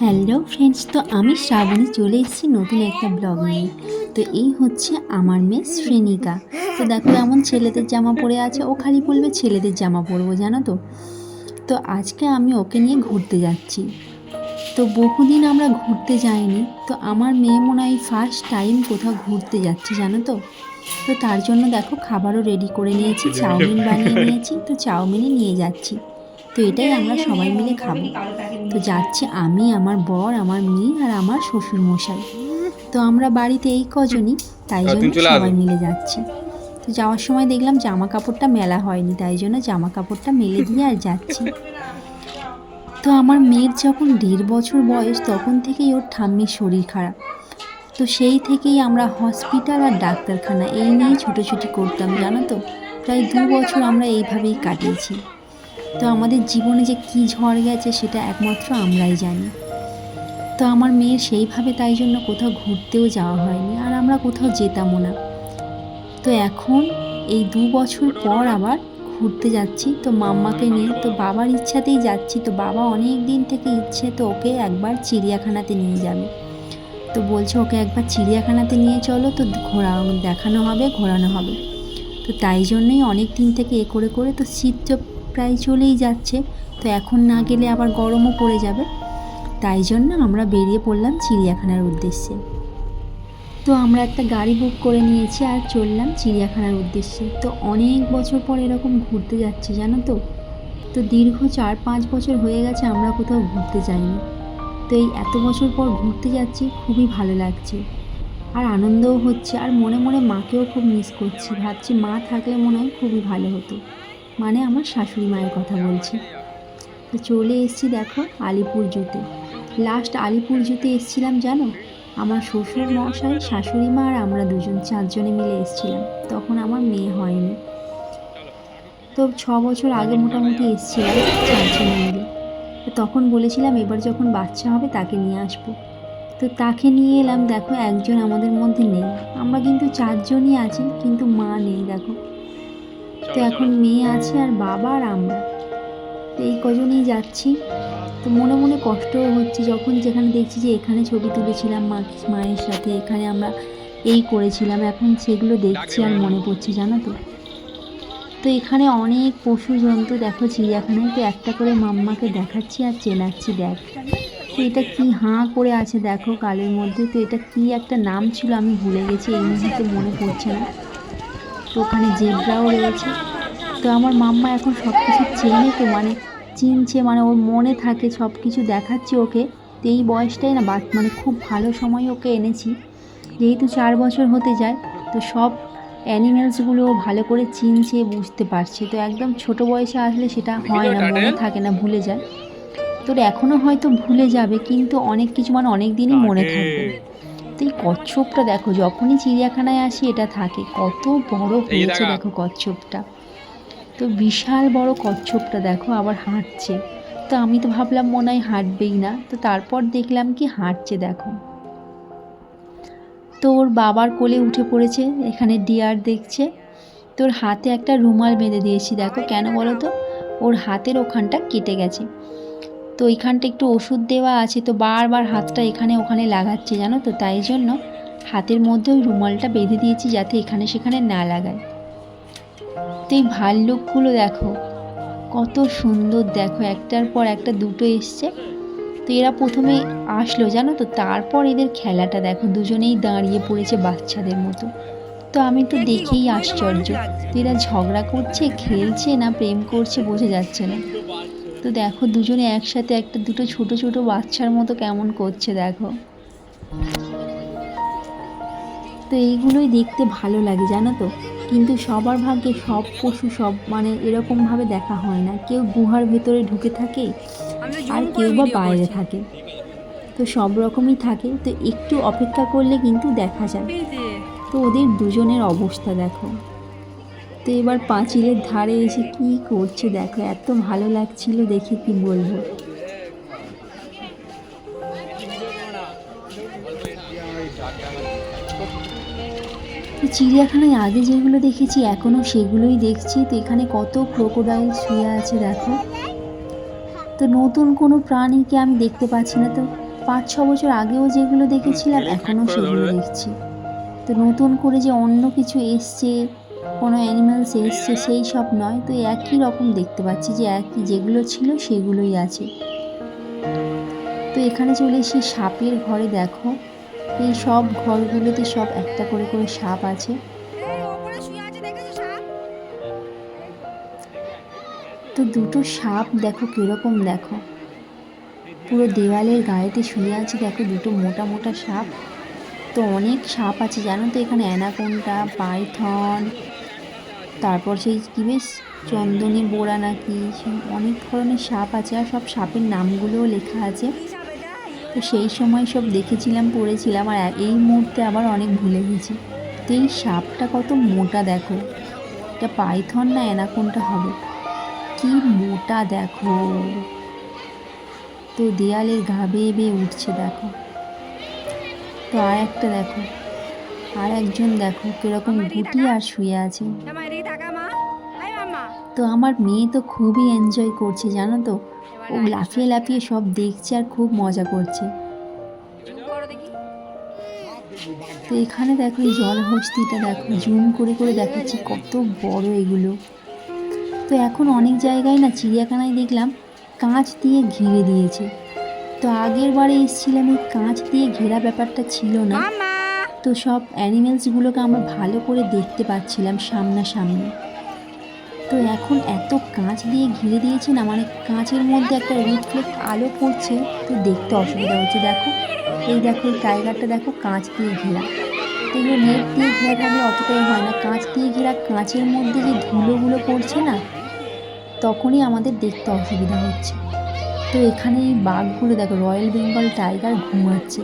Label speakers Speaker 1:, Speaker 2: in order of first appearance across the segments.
Speaker 1: Hello friends তো আমি শ্রাবণী চলে এসেছি নতুন একটা ব্লগ নিয়ে। তো এই হচ্ছে আমার মেয়ে শ্রেণিকা। তো দেখো এমন ছেলেদের জামা পরে আছে ও খালি বলবে ছেলেদের জামা পরবো জানো তো? তো আজকে আমি ওকে নিয়ে ঘুরতে যাচ্ছি। তো বহুদিন আমরা ঘুরতে যাইনি তো আমার মেয়ে মনে হয় ফার্স্ট টাইম কোথাও ঘুরতে যাচ্ছে জানো তো? তো তার জন্য দেখো খাবারও রেডি করে নিয়েছি চাউমিন বানিয়ে নিয়েছি তো চাউমিনই নিয়ে যাচ্ছি। তো এটাই আমরা সবাই মিলে খাব। তো যাচ্ছে আমি আমার বর আমার মেয়ে আর আমার শ্বশুর মশাই তো আমরা বাড়িতে এই কজনই তাই জন্য। সবাই মিলে যাচ্ছি। তো যাওয়ার সময় দেখলাম জামা কাপড়টা মেলা হয়নি তাই জন্য জামা কাপড়টা মেলে দিয়ে আর যাচ্ছি। তো আমার মেয়ের যখন দেড় বছর বয়স তখন থেকেই ওর ঠাম্মির শরীর খারাপ। তো সেই থেকেই আমরা হসপিটাল আর ডাক্তারখানা এই নিয়েই ছুটোছুটি করতাম জানো তো? প্রায় দু বছর আমরা এইভাবেই কাটিয়েছি। তো আমাদের জীবনে যে কী ঝড় গেছে সেটা একমাত্র আমরাই জানি। তো আমার মেয়ের সেইভাবে তাই জন্য কোথাও ঘুরতেও যাওয়া হয়নি আর আমরা কোথাও যেতামও না। তো এখন এই দু বছর পর আবার ঘুরতে যাচ্ছি। তো মাম্মাকে নিয়ে তো বাবার ইচ্ছাতেই যাচ্ছি। তো বাবা অনেক দিন থেকে ইচ্ছে তো ওকে একবার চিড়িয়াখানাতে নিয়ে যাবে। তো বলছে ওকে একবার চিড়িয়াখানাতে নিয়ে চলো। তো ঘোরা, দেখানো হবে, ঘোরানো হবে। তো তাই জন্যই অনেক দিন থেকে এ করে করে তো শীত প্রায় চলেই যাচ্ছে। তো এখন না গেলে আবার গরমও পড়ে যাবে। তাই জন্য আমরা বেরিয়ে পড়লাম চিড়িয়াখানার উদ্দেশ্যে। তো আমরা একটা গাড়ি বুক করে নিয়েছি আর চললাম চিড়িয়াখানার উদ্দেশ্যে। তো অনেক বছর পর এরকম ঘুরতে যাচ্ছি, জানো তো? তো দীর্ঘ চার পাঁচ বছর হয়ে গেছে আমরা কোথাও ঘুরতে যাইনি। তো এই এত বছর পর ঘুরতে যাচ্ছি, খুবই ভালো লাগছে। আর আনন্দও হচ্ছে, আর মনে মনে মাকেও খুব মিস করছি। ভাবছি মা থাকলে মনে হয় খুবই ভালো হতো। মানে আমার শাশুড়ি মায়ের কথা বলছি। তো চলে এসেছি দেখো আলিপুর জুতে। লাস্ট আলিপুর জুতে এসেছিলাম, জানো? আমার শ্বশুর মশাই, শাশুড়ি মা আর আমরা দুজন চারজনে মিলে এসেছিলাম। তখন আমার মেয়ে হয়নি। তো ছ বছর আগে মোটামুটি এসেছিলাম চারজনে মিলে। তখন বলেছিলাম, এবার যখন বাচ্চা হবে, তাকে নিয়ে আসব। তো তাকে নিয়ে এলাম, দেখো একজন আমাদের মধ্যে নেই। আমরা কিন্তু চারজনই আছি, কিন্তু মা নেই, দেখো। তো এখন মেয়ে আছে আর বাবা আর আমরা। তো এই কজনেই যাচ্ছি। তো মনে মনে কষ্টও হচ্ছে যখন যেখানে দেখছি যে এখানে ছবি তুলেছিলাম মা মায়ের সাথে, এখানে আমরা এই করেছিলাম, এখন সেগুলো দেখছি আর মনে পড়ছে, জানো তো? তো এখানে অনেক পশু জন্তু দেখো চিড়িয়াখানায় তো একটা করে মাম্মাকে দেখাচ্ছি আর চেনাচ্ছি, দেখ। তো এটা কি হাঁ করে আছে দেখো কালের মধ্যে। তো এটা কি একটা নাম ছিল আমি ভুলে গেছি, এই মুহূর্তে মনে পড়ছে না। তো ওখানে জেব্রাও রয়েছে। তো আমার মাম্মা এখন সব কিছু চেনে তো মানে চিনছে মানে ওর মনে থাকে সব কিছু দেখাচ্ছি ওকে। তো এই বয়সটাই না বাদ মানে খুব ভালো সময় ওকে এনেছি। যেহেতু চার বছর হতে যায় তো সব অ্যানিমেলসগুলো ও ভালো করে চিনছে বুঝতে পারছে। তো একদম ছোট বয়সে আসলে সেটা হয় না মনে থাকে না ভুলে যায়। তোর এখনও হয়তো ভুলে যাবে কিন্তু অনেক কিছু মানে অনেক দিনই মনে থাকবে এই কচ্ছপটা দেখো যখনই চিড়িয়াখানায় আসি এটা থাকে। কত বড় হয়েছে দেখো। কচ্ছপটা। তো বিশাল বড় কচ্ছপটা দেখো আবার হাঁটছে। তো আমি তো ভাবলাম মনে হয় হাঁটবেই না। তো তারপর দেখলাম কি হাঁটছে দেখো। তো ওর বাবার কোলে উঠে পড়েছে এখানে ডিয়ার দেখছে। তোর হাতে একটা রুমাল বেঁধে দিয়েছি দেখো কেন বলো তো? ওর হাতের ওখানটা কেটে গেছে। তো ওইখানটা একটু ওষুধ দেওয়া আছে, তো বারবার হাতটা এখানে ওখানে লাগাচ্ছে, জানো তো? তাই জন্য হাতের মধ্যে ওই রুমালটা বেঁধে দিয়েছি যাতে এখানে সেখানে না লাগায়। তো এই ভাল্লুকগুলো দেখো, কত সুন্দর দেখো, একটার পর একটা দুটো এসছে। তো এরা প্রথমে আসলো, জানো তো? তারপর এদের খেলাটা দেখো, দুজনেই দাঁড়িয়ে পড়েছে বাচ্চাদের মতো। তো আমি তো দেখেই আশ্চর্য। তো এরা ঝগড়া করছে, খেলছে না, প্রেম করছে, বোঝা যাচ্ছে না। তো দেখো দুজনে একসাথে একটা দুটো ছোট ছোট বাচ্চার মতো কেমন করছে দেখো। তো এইগুলোই দেখতে ভালো লাগে জানো তো? কিন্তু সবার ভাগ্যে সব পশু সব মানে এরকমভাবে দেখা হয় না। কেউ গুহার ভেতরে ঢুকে থাকে আর কেউ বা বাইরে থাকে। তো সব রকমই থাকে। তো একটু অপেক্ষা করলে কিন্তু দেখা যায় তো ওদের দুজনের অবস্থা দেখো। তো এবার পাঁচিলের ধারে এসে কি করছে দেখো, এত ভালো লাগছিল দেখে কি বলব। চিড়িয়াখানায় আগে যেগুলো দেখেছি এখনও সেগুলোই দেখছি। তো এখানে কত ক্রোকোডাইল শুয়ে আছে দেখো। তো নতুন কোনো প্রাণীকে আমি দেখতে পাচ্ছি না? তো পাঁচ, ছ বছর আগেও যেগুলো দেখেছিলাম এখনও সেগুলো দেখছি। তো নতুন করে যে অন্য কিছু এসছে কোনো অ্যানিমালস এসছে সেই সব নয়, তো একই রকম দেখতে পাচ্ছি যে একই যেগুলো ছিল সেগুলোই আছে। তো এখানে চলে এসে সাপের ঘরে দেখো, এই সব ঘরগুলোতে সব একটা করে করে সাপ আছে। তো দুটো সাপ দেখো কীরকম দেখো। পুরো দেওয়ালের গায়েতে শুয়ে আছে দেখো দুটো মোটা মোটা সাপ। তো অনেক সাপ আছে, জানো তো এখানে অ্যানাকোন্ডা, পাইথন তারপর সেই কী বেশ চন্দনী বোড়া নাকি অনেক ধরনের সাপ আছে আর সব সাপের নামগুলোও লেখা আছে। তো সেই সময় সব দেখেছিলাম, পড়েছিলাম আর এই মুহূর্তে আবার অনেক ভুলে গেছি। তো এই সাপটা কত মোটা দেখো। এটা পাইথন না অ্যানাকোন্ডা হবে? কি মোটা দেখো। তো দেয়ালের গা বেয়ে বেয়ে উঠছে দেখো। তো আর একটা দেখো। আর একজন দেখো কীরকম গুটি আর শুয়ে আছে। তো আমার মেয়ে তো খুবই এনজয় করছে জানো তো? ও লাফিয়ে লাফিয়ে সব দেখছে আর খুব মজা করছে। তো এখানে দেখো এই জল জলহস্তিটা দেখো জুম করে করে দেখাচ্ছি কত বড় এগুলো। তো এখন অনেক জায়গায় না চিড়িয়াখানায় দেখলাম কাঁচ দিয়ে ঘিরে দিয়েছে। তো আগের বারে এসেছিলাম এই কাঁচ দিয়ে ঘেরা ব্যাপারটা ছিল না। তো সব অ্যানিমেলসগুলোকে আমরা ভালো করে দেখতে পাচ্ছিলাম সামনাসামনি। তো এখন এত কাঁচ দিয়ে ঘিরে দিয়েছে না মানে কাঁচের মধ্যে একটা রিফ্লেক্ট আলো পড়ছে, তো দেখতে অসুবিধা হচ্ছে, দেখো। এই দেখো, এই টাইগারটা দেখো, কাঁচ দিয়ে ঘেরা। তো এগুলো নেট দিয়ে ঘেরা থাকলে অতটাই হয় না। কাঁচ দিয়ে ঘেরা, কাঁচের মধ্যে যে ধুলোগুলো পড়ছে না, তখনই আমাদের দেখতে অসুবিধা হচ্ছে। তো এখানে এই বাঘগুলো দেখো রয়্যাল বেঙ্গল টাইগার ঘুমাচ্ছে।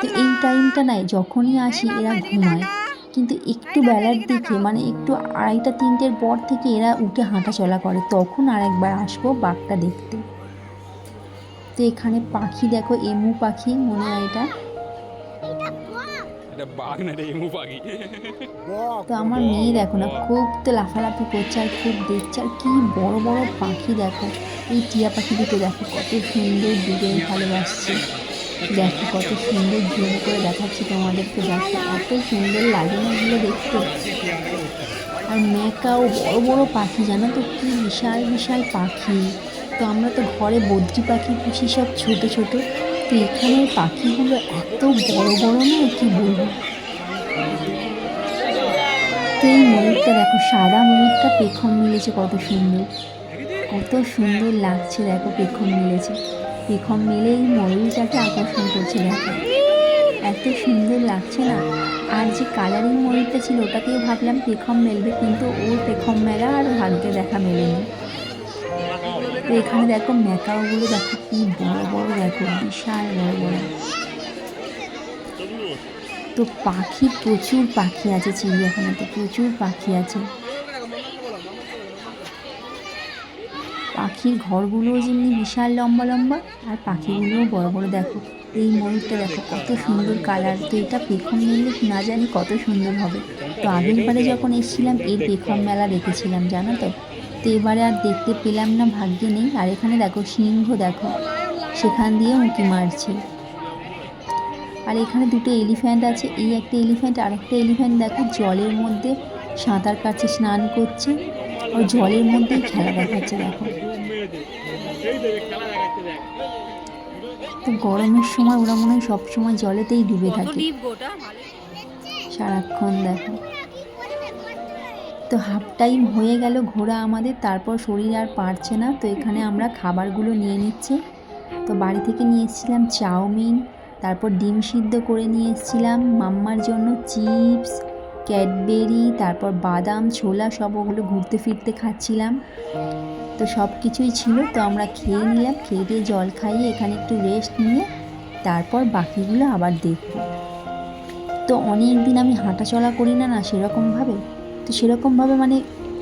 Speaker 1: তো এই টাইমটা নাই, যখনই আসি এরা ঘুমায়। কিন্তু একটু বেলার দিকে মানে একটু আড়াইটা তিনটের পর থেকে এরা উঠে হাঁটা চলা করে। তখন আরেকবার আসব বাঘটা দেখতে। তো এখানে পাখি দেখো এমু পাখি মনে হয় এটা।
Speaker 2: এটা বাঘ। না এটা এমু পাখি।
Speaker 1: তো আমার মেয়ে দেখো না খুব তো লাফালাফি করছে আর খুব দেখছে আর কি বড় বড় পাখি দেখো। এই টিয়া পাখি দুটো দেখো কত সুন্দর দুটোই ভালোবাসছে। দেখো কত সুন্দর জুম করে দেখাচ্ছি তোমাদেরকে দেখো এত সুন্দর লাগে না এগুলো দেখতে। আর মেকাও বড় বড় পাখি, জানো তো কি বিশাল বিশাল পাখি। তো আমরা তো ঘরে বদ্রি পাখি পুষি সব ছোট ছোট, তো এখানে পাখিগুলো এত বড় বড় না, কি বলব? তো এই ময়ূরটা দেখো, সাদা ময়ূরটা পেখম মিলেছে, কত সুন্দর। কত সুন্দর লাগছে, দেখো, পেখম মিলেছে। পেখম মিলে এই ময়ূরটাকে আকর্ষণ করছে দেখো। এত সুন্দর লাগছে না? আর যে কালারিং ময়ূরটা ছিল, ওটাকেও ভাবলাম পেখম মেলবে, কিন্তু ওর পেখম মেলা আর ভাগ্যে দেখা মেলেনি। তো এখানে দেখো ম্যাকাওগুলো দেখো কি বড় বড়, দেখো বিশাল বড় বড়। তো পাখি, প্রচুর পাখি আছে, চিড়িয়াখানাতে প্রচুর পাখি আছে। পাখির ঘরগুলোও যেমনি বিশাল লম্বা লম্বা, আর পাখিগুলোও বড় বড় দেখো। এই ময়ূরটা দেখো, কত সুন্দর কালার তো এটা পেখম মেলে না জানি কত সুন্দর হবে। তো আগের বারে যখন এসেছিলাম, এই পেখম মেলা দেখেছিলাম, জানো তো? তো এবারে আর দেখতে পেলাম না, ভাগ্যে নেই। আর এখানে দেখো, সিংহ দেখো, সেখান দিয়ে উঁকি মারছে। আর এখানে দুটো এলিফ্যান্ট আছে। এই একটা এলিফ্যান্ট আর একটা এলিফ্যান্ট দেখো, জলের মধ্যে সাঁতার কাছে স্নান করছে। ও জলের মধ্যেই খেলা দেখাচ্ছে, দেখো। তো গরমের সময় ওরা মনে হয় সবসময় জলেতেই ডুবে থাকে। সারাক্ষণ দেখো। তো হাফ টাইম হয়ে গেল ঘোরা আমাদের তারপর শরীর আর পারছে না তো এখানে আমরা খাবারগুলো নিয়ে নিচ্ছি। তো বাড়ি থেকে নিয়ে এসেছিলাম চাউমিন তারপর ডিম সিদ্ধ করে নিয়ে এসেছিলাম মাম্মার জন্য চিপস ক্যাডবেরি তারপর বাদাম ছোলা সব ওগুলো ঘুরতে ফিরতে খাচ্ছিলাম। তো সব কিছুই ছিল, তো আমরা খেয়ে নিলাম, খেয়ে দিয়ে জল খাইয়ে এখানে একটু রেস্ট নিয়ে তারপর বাকিগুলো আবার দেখব। তো অনেক দিন আমি হাঁটা চলা করি না না সেরকমভাবে। তো সেরকমভাবে মানে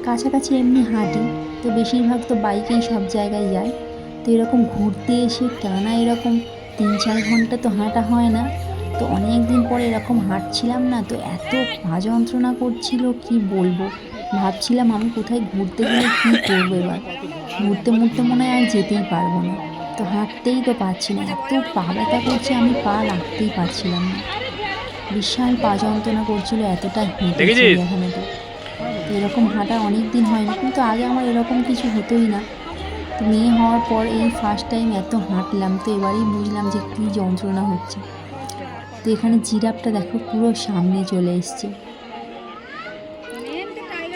Speaker 1: কাছাকাছি এমনি হাঁটি, তো বেশিরভাগ তো বাইকেই সব জায়গায় যায় তো এরকম ঘুরতে এসে টানা এরকম তিন চার ঘণ্টা তো হাঁটা হয় না। তো অনেক দিন পরে এরকম হাঁটছিলাম না, তো এত পা যন্ত্রণা করছিল, কি বলব? ভাবছিলাম আমি কোথায় ঘুরতে গেলে কী করব এবার। ঘুরতে মুড়তে মনে হয় আর যেতেই পারব না। তো হাঁটতেই তো পারছি না। এত পা ব্যথা করছে আমি পা রাখতেই পারছিলাম না। বিশাল পা যন্ত্রণা করছিল এতটা হেঁটেছি এখানে তো। এরকম হাঁটা অনেক দিন হয়নি। কিন্তু আগে আমার এরকম কিছু হতোই না। তো মেয়ে হওয়ার পর এই ফার্স্ট টাইম এত হাঁটলাম তো এবারেই বুঝলাম যে কী যন্ত্রণা হচ্ছে। তো এখানে জিরাফটা দেখো পুরো সামনে চলে এসছে।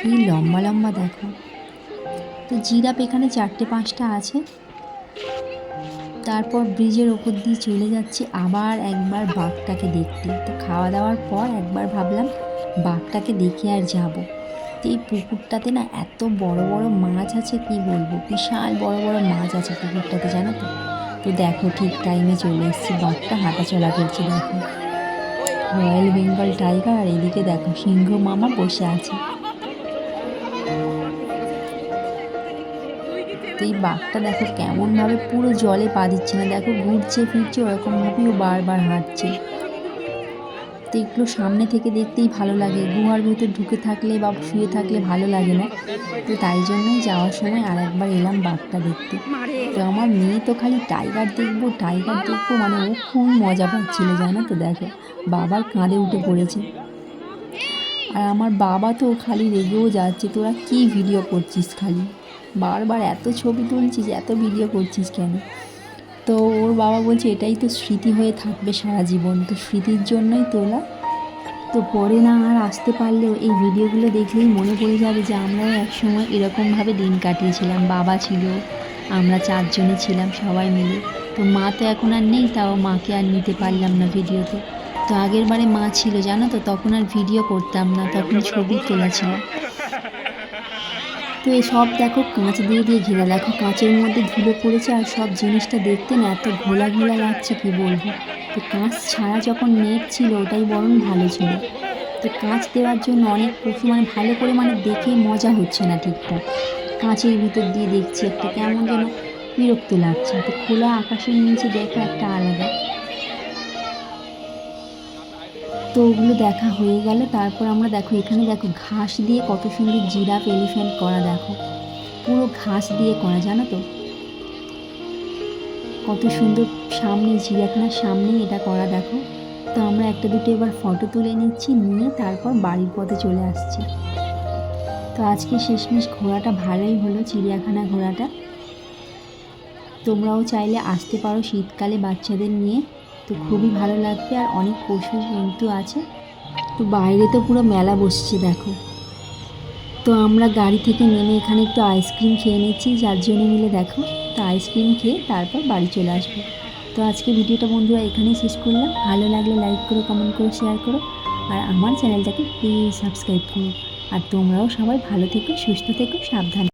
Speaker 1: কি লম্বা লম্বা দেখো। তো জিরাফ এখানে চারটে পাঁচটা আছে। তারপর ব্রিজের ওপর দিয়ে চলে যাচ্ছি আবার একবার বাঘটাকে দেখতে। তো খাওয়া দাওয়ার পর একবার ভাবলাম বাঘটাকে দেখে আর যাব। তো এই পুকুরটাতে না এত বড় বড় মাছ আছে, কি বলব? বিশাল বড় বড় মাছ আছে পুকুরটাতে, জানো তো? তো দেখো ঠিক টাইমে চলে এসেছি, বাঘটা হাঁটাচলা করছে, দেখো। রয়্যাল বেঙ্গল টাইগার আর এদিকে দেখো সিংহ মামা বসে আছে। এই বাঘটা দেখো কেমনভাবে পুরো জলে পা দিচ্ছে না, দেখো ঘুরছে, ফিরছে, ওরকমভাবেই ও বারবার হাঁটছে। তো এগুলো সামনে থেকে দেখতেই ভালো লাগে, গুহার ভেতর ঢুকে থাকলে বা শুয়ে থাকলে ভালো লাগে না। তো তাই জন্যই যাওয়ার সময় আর একবার এলাম বাঘটা দেখতে। তো আমার মেয়ে তো খালি টাইগার দেখব টাইগার দেখব মানে ও খুব মজা পাচ্ছিল, জানো তো দেখো, বাবার কাঁধে উঠে পড়েছে। আর আমার বাবা তো খালি রেগেও যাচ্ছে, তোরা কি ভিডিও করছিস খালি? বারবার এত ছবি তুলছিস, এত ভিডিও করছিস কেন? তো ওর বাবা বলছে, এটাই তো স্মৃতি হয়ে থাকবে সারা জীবন। তো স্মৃতির জন্যই তোলা তো পরে না আর আসতে পারলেও এই ভিডিওগুলো দেখলেই মনে পড়ে যাবে যে আমরাও একসময় এরকমভাবে দিন কাটিয়েছিলাম। বাবা ছিল, আমরা চারজনে ছিলাম সবাই মিলে। তো মা তো এখন আর নেই, তাও মাকে আর নিতে পারলাম না ভিডিওতে তো। আগের বারে মা ছিল, জানো তো? তখন আর ভিডিও করতাম না, তখন ছবি তোলা ছিল। তো সব দেখো কাঁচ দিয়ে দিয়ে ঘেরা। দেখো কাঁচের মধ্যে ধুলো পড়েছে আর সব জিনিসটা দেখতে না এত ঘোলা ঘোলা লাগছে, কি বলব? তো কাঁচ ছাড়া যখন নেট ছিল ওটাই বরং ভালো ছিল। তো কাঁচ দেওয়ার জন্য অনেক পশু মানে ভালো করে মানে দেখে মজা হচ্ছে না ঠিকঠাক। কাঁচের ভিতর দিয়ে দেখছি একটা কেমন যেন বিরক্ত লাগছে। তো খোলা আকাশের নিচে দেখা একটা আলাদা। তো ওগুলো দেখা হয়ে গেল। তারপর আমরা দেখো, এখানে দেখো ঘাস দিয়ে কত সুন্দর জিরাফ এলিফ্যান্ট করা, দেখো। পুরো ঘাস দিয়ে করা, জানো তো? কত সুন্দর সামনে চিড়িয়াখানার সামনেই এটা করা, দেখো। তো আমরা একটা দুটো এবার ফটো তুলে নিচ্ছি, নিয়ে তারপর বাড়ির পথে চলে আসছি। তো আজকে শেষমেশ ঘোরাটা ভালোই হলো, চিড়িয়াখানা ঘোরাটা। তোমরাও চাইলে আসতে পারো শীতকালে বাচ্চাদের নিয়ে। তো খুবই ভালো লাগবে আর অনেক পশু জন্তু আছে। তো বাইরে তো পুরো মেলা বসছে, দেখো। তো আমরা গাড়ি থেকে নেমে এখানে একটু আইসক্রিম খেয়ে নিচ্ছি চারজনে মিলে দেখো, তো আইসক্রিম খেয়ে তারপর বাড়ি চলে আসব। তো আজকে ভিডিওটা বন্ধুরা এখানেই শেষ করলাম। ভালো লাগলে লাইক করো কমেন্ট করো শেয়ার করো, আর আমার চ্যানেলটাকে প্লিজ সাবস্ক্রাইব করো। আর তোমরাও সবাই ভালো থেকো, সুস্থ থেকো, সাবধান।